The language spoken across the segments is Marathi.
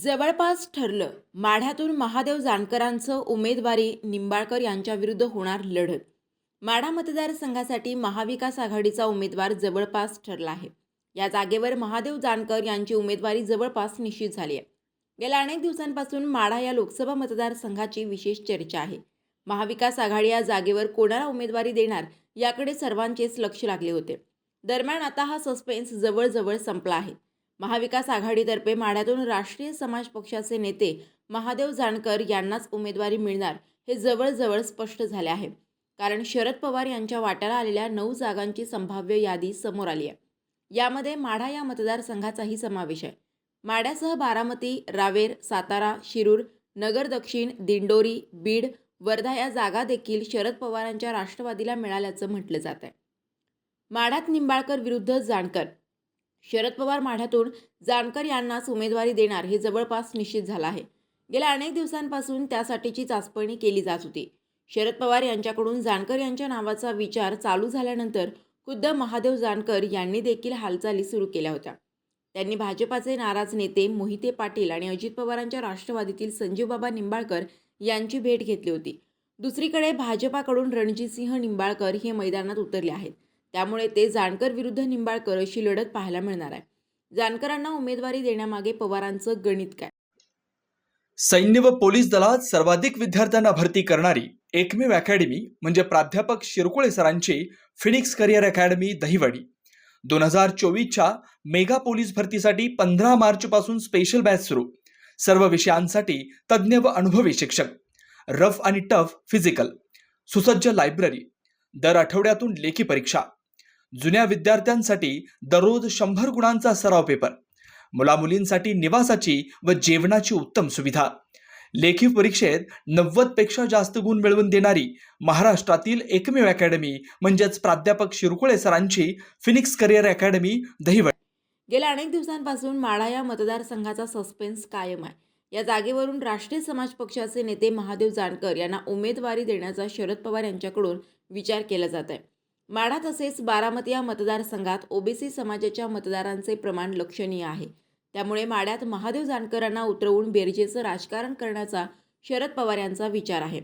जवळपास ठरलं. माढ्यातून महादेव जानकरांचं उमेदवारी निंबाळकर यांच्याविरुद्ध होणार लढत. माढा मतदारसंघासाठी महाविकास आघाडीचा उमेदवार जवळपास ठरला आहे. या जागेवर महादेव जानकर यांची उमेदवारी जवळपास निश्चित झाली आहे. गेल्या अनेक दिवसांपासून माढा या लोकसभा मतदारसंघाची विशेष चर्चा आहे. महाविकास आघाडी या जागेवर कोणाला उमेदवारी देणार याकडे सर्वांचेच लक्ष लागले होते. दरम्यान आता हा सस्पेन्स जवळजवळ संपला आहे. महाविकास आघाडीतर्फे माढ्यातून राष्ट्रीय समाज पक्षाचे नेते महादेव जानकर यांनाच उमेदवारी मिळणार हे जवळजवळ स्पष्ट झाले आहे. कारण शरद पवार यांच्या वाट्याला आलेल्या नऊ जागांची संभाव्य यादी समोर आली आहे. यामध्ये माढा या मतदारसंघाचाही समावेश आहे. माढ्यासह बारामती रावेर सातारा शिरूर नगर दक्षिण दिंडोरी बीड वर्धा या जागा देखील शरद पवारांच्या राष्ट्रवादीला मिळाल्याचं म्हटलं जात आहे. माढ्यात निंबाळकर विरुद्ध जानकर शरद पवार माढ्यातून जानकर यांनाच उमेदवारी देणार हे जवळपास निश्चित झालं आहे. गेल्या अनेक दिवसांपासून त्यासाठीची चाचपणी केली जात होती. शरद पवार यांच्याकडून जानकर यांच्या नावाचा विचार चालू झाल्यानंतर खुद्द महादेव जानकर यांनी देखील हालचाली सुरू केल्या होत्या. त्यांनी भाजपाचे नाराज नेते मोहिते पाटील आणि अजित पवारांच्या राष्ट्रवादीतील संजीवबाबा निंबाळकर यांची भेट घेतली होती. दुसरीकडे भाजपाकडून रणजितसिंह निंबाळकर हे मैदानात उतरले आहेत. त्यामुळे ते जानकर विरुद्ध निंबाळकर अशी लढत पाहायला मिळणार आहे. जानकरांना उमेदवारी देण्यामागे पवारांचं गणित काय? सैन्य व पोलीस दलात सर्वाधिक विद्यार्थ्यांना भरती करणारी एकमेव अकॅडमी म्हणजे प्राध्यापक शिरकुळे सरांची फिनिक्स करिअर अकॅडमी दहिवडी. दोन हजार चोवीसच्या मेगा पोलीस भरतीसाठी पंधरा मार्चपासून स्पेशल बॅच सुरू. सर्व विषयांसाठी तज्ज्ञ व अनुभवी शिक्षक. रफ आणि टफ फिजिकल. सुसज्ज लायब्ररी. दर आठवड्यातून लेखी परीक्षा. जुन्या विद्यार्थ्यांसाठी दररोज शंभर गुणांचा सराव पेपर मुलामुलींसाठी निवासाची व जेवणाची उत्तम सुविधा. लेखी परीक्षेत नव्वदपेक्षा जास्त गुण मिळवून देणारी महाराष्ट्रातील एकमेव अकॅडमी म्हणजेच प्राध्यापक शिरकुळे सरांची फिनिक्स करिअर अकॅडमी दहिवड. गेल्या अनेक दिवसांपासून माढा या मतदारसंघाचा सस्पेन्स कायम आहे. या जागेवरून राष्ट्रीय समाज पक्षाचे नेते महादेव जानकर यांना उमेदवारी देण्याचा शरद पवार यांच्याकडून विचार केला जात आहे. माढा तसेच बारामती या मतदारसंघात ओबीसी समाजाच्या मतदारांचे प्रमाण लक्षणीय आहे. त्यामुळे माढ्यात महादेव जानकरांना उतरवून बेरजेचं राजकारण करण्याचा शरद पवार यांचा विचार आहे.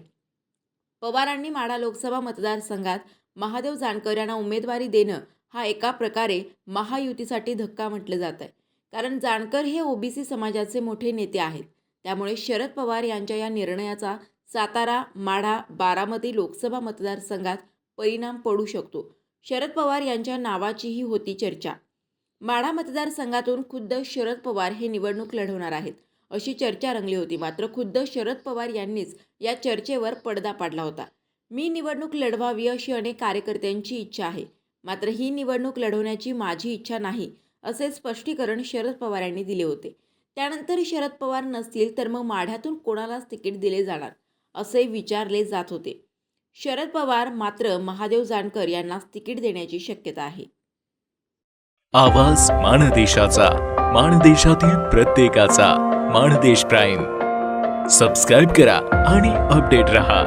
पवारांनी माढा लोकसभा मतदारसंघात महादेव जानकर यांना उमेदवारी देणं हा एका प्रकारे महायुतीसाठी धक्का म्हटलं जात आहे. कारण जानकर हे ओबीसी समाजाचे मोठे नेते आहेत. त्यामुळे शरद पवार यांच्या या निर्णयाचा सातारा माढा बारामती लोकसभा मतदारसंघात परिणाम पडू शकतो. शरद पवार यांच्या नावाचीही होती चर्चा. माढा मतदारसंघातून खुद्द शरद पवार हे निवडणूक लढवणार आहेत अशी चर्चा रंगली होती. मात्र खुद्द शरद पवार यांनीच या चर्चेवर पडदा पाडला होता. मी निवडणूक लढवावी अशी अनेक कार्यकर्त्यांची इच्छा आहे. मात्र ही निवडणूक लढवण्याची माझी इच्छा नाही असे स्पष्टीकरण शरद पवार यांनी दिले होते. त्यानंतर शरद पवार नसतील तर मग माढ्यातून कोणालाच तिकीट दिले जाणार असे विचारले जात होते. शरद पवार मात्र महादेव जानकर यांनाच तिकीट देण्याची शक्यता आहे. आवाज माणदेशाचा माणदेशातील प्रत्येकाचा माणदेश प्राईम. सबस्क्राईब करा आणि अपडेट रहा.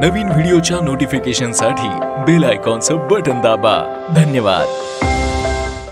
नवीन व्हिडिओच्या नोटिफिकेशनसाठी बेल आयकॉनचं बटन दाबा. धन्यवाद.